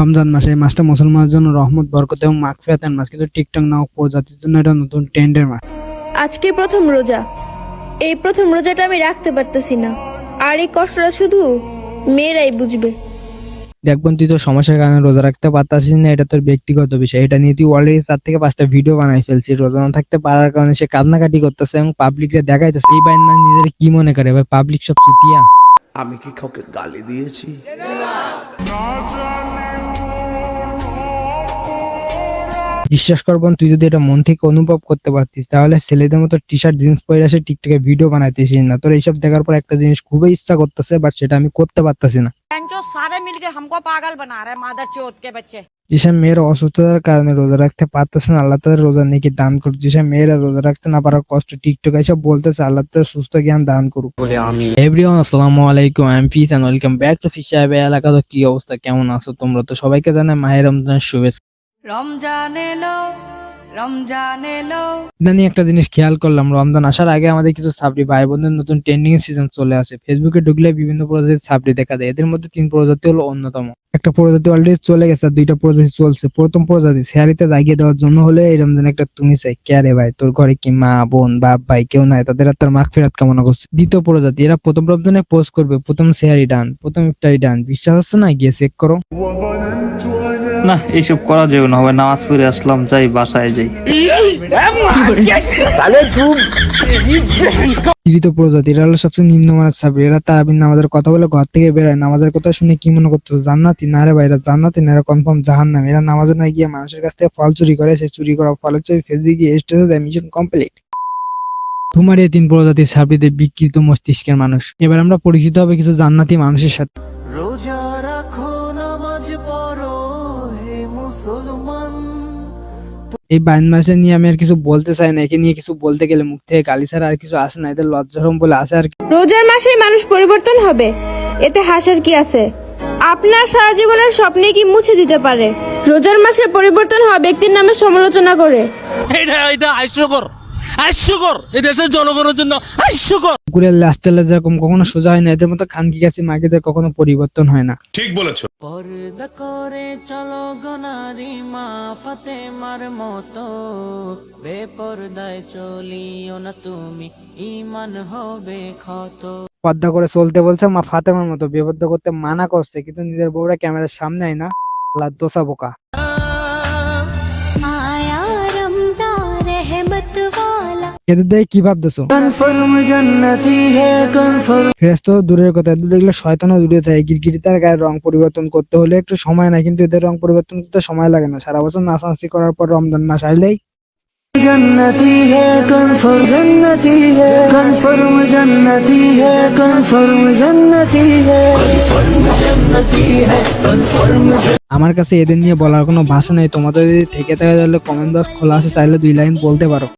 রমজান মাসে এই মাসটা মুসলমানের জন্য রহমত বরকত এবং মাগফিরাতের মাস। কিন্তু টিকটক নাও প্রজাতির জন্য এটা নতুন ট্রেন্ডের মাস। আজকে প্রথম রোজা। এই প্রথম রোজাটা আমি রাখতে পারতেছি না। আর এই কষ্টটা শুধু মেয়েরাই বুঝবে। দেখবেন তুই তো সমস্যার কারণে রোজা রাখতে পারতাছিস না এটা তোর ব্যক্তিগত বিষয়। এটা নিয়ে তুই অলরেডি চার থেকে পাঁচটা ভিডিও বানাই ফেলছিস। রোজা না থাকতে পারার কারণে সে কান্নাকাটি করতেছে এবং পাবলিকরে দেখাইতেছে। এই বাইন না নিজের কি মনে করে? ভাই পাবলিক সব চুতিয়া আমি কি কাউকে গালি দিয়েছি? বিশ্বাস কর তুই যদি এটা মন থেকে অনুভব করতে পারতিস তাহলে ছেলেদের মতো টি শার্ট জিন্স পরে আসে টিকটকে ভিডিও বানাইতেছিস না। তোর এইসব দেখার পর একটা জিনিস খুবই ইচ্ছা করতেছে বাট সেটা আমি করতে পারতাছি না। যেসব মেয়েরা অসুস্থতার কারণে রোজা রাখতে পারতেছে না আল্লাহ তাদের রোজা নাকি দান করুক। যেসব মেয়েরা রোজা রাখতে না পারার কষ্ট টিকটক এসব বলতেছে আল্লাহ তাদের সুস্থ জ্ঞান দান করুক। বলে আমি। এভরিওয়ান আসসালামু আলাইকুম আই এম ফিস এন্ড ওয়েলকাম ব্যাক টু ফিশাবে এলাকা তো কি অবস্থা কেমন আছো তোমরা? তো সবাইকে জানাই মাহের রমজানের শুভেচ্ছা। রমজান এলো রমজান এলো। একটা জিনিস খেয়াল করলাম রমজান আসার আগে আমাদের কিছু সাবরি ভাই বোনদের নতুন ট্রেন্ডিং সিজন চলে আসে। ফেসবুকে ঢুকলে বিভিন্ন প্রজাতির সাবরি দেখা এদের মধ্যে তিন প্রজাতি হলো অন্যতম। একটা প্রজাতি অলরেডি চলে গেছে আর দুইটা প্রজাতি চলছে। প্রথম প্রজাতি জাগিয়ে দেওয়ার জন্য হলে এই রমজান একটা তুমি চাই। ক্যারে ভাই তোর ঘরে কি মা বোন বাপ ভাই কেউ নাই? তাদের আর তার মাখ ফেরাত কামনা করছে। দ্বিতীয় প্রজাতি এরা প্রথম রমজানে পোস্ট করবে। প্রথম স্যারি ডান প্রথম ইফতারি ডান বিশ্বাস হচ্ছে না? গিয়ে চেক করো। না করা না, হবে নামাজ পড়ে আসলাম, যাই, বাসায় যাই। প্রজাতি, এরা হলো সবচেয়ে নিম্নমানের এরা কথা বলে ঘর থেকে নামাজের কথা শুনে কি মনে করতো? জান্নাতি? না রে ভাই, এরা জান্নাতি না এরা কনফার্ম জাহান্নাম? এরা নামাজে না গিয়ে মানুষের কাছ থেকে ফল চুরি করে, সে চুরি করা ফলের ছবি ফেসবুকে গিয়ে স্টেজে দেয় মিশন কমপ্লিট তিন প্রজাতির সাবরিদের বিকৃত মস্তিষ্কের মানুষ। এবার আমরা পরিচিত হবে কিছু জান্নাতি মানুষের সাথে। এই বাইন মাসে নিয়ে আমি আর কিছু বলতে চাই না একে নিয়ে কিছু বলতে গেলে মুখ থেকে গালি ছাড়া আর কিছু আসে না এদের লজ্জারম বলে আসে আর কি। রোজার মাসে মানুষ পরিবর্তন হবে এতে হাসার কি আছে? আপনার সারা জীবনের স্বপ্নে কি মুছে দিতে পারে? রোজার মাসে পরিবর্তন হওয়া ব্যক্তির নামে সমালোচনা করে। এটা এটা হাস্যকর হাস্যকর এই দেশের জনগণের জন্য হাস্যকর কুকুরের যেরকম কখনো সোজা হয় না এদের মতো খানকি গাছি মাগিদের কখনো পরিবর্তন হয় না। পর্দা করে চলো গনারি মা ফাতেমার মতো। বেপরদায় চলিও না তুমি ইমান হবে ক্ষত। পর্দা করে চলতে বলছে মা ফাতেমার মতো বিপদ করতে মানা করছে কিন্তু নিজের বউরা ক্যামেরার সামনে আয় না। দোষা বোকা। এদের দেখে কি ভাবতেছো? তো দূরের কথা এদের দেখলে শয়তানও দূরে থাকে গিরগিটি তার গায়ের রং পরিবর্তন করতে হলে একটু সময় না কিন্তু এদের রং পরিবর্তন করতে সময় লাগে না। সারা বছর নাচানাচি করার পর রমজান মাস আইলেই জান্নাতি হে কনফার্ম জান্নাতি হে কনফার্ম জান্নাতি হে কনফার্ম জান্নাতি হে। আমার কাছে এদের নিয়ে বলার কোনো ভাষা নেই। তোমাদের যদি থেকে থাকে তাহলে কমেন্ট বক্স খোলা আছে চাইলে দুই লাইন বলতে পারো।